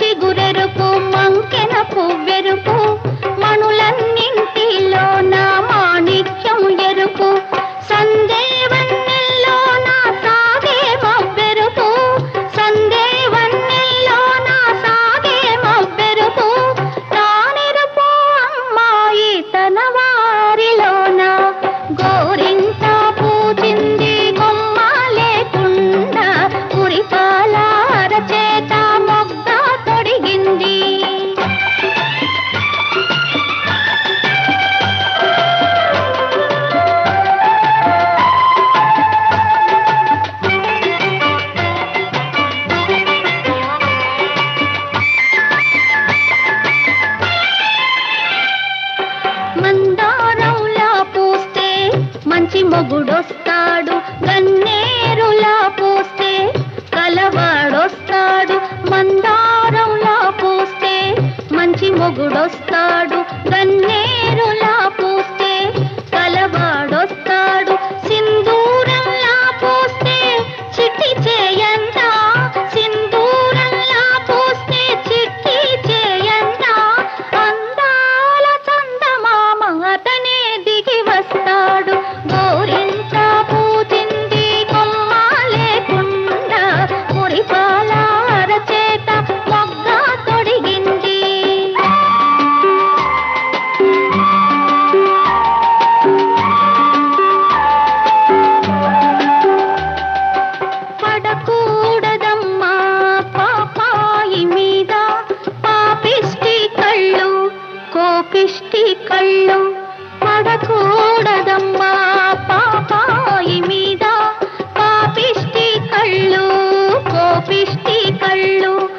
చిగురెరుపు మంకెన పువ్వెరుపు మణులన్నింటిలో నా మాణిక్యం ఎరుపు. సందేవన్నెల్లో మంచి మొగుడొస్తాడు గన్నేరులా పిష్టి కళ్ళు పడకూడదమ్మా పాపాయి మీద. పాపిష్టి కళ్ళు కోపిష్టి కళ్ళు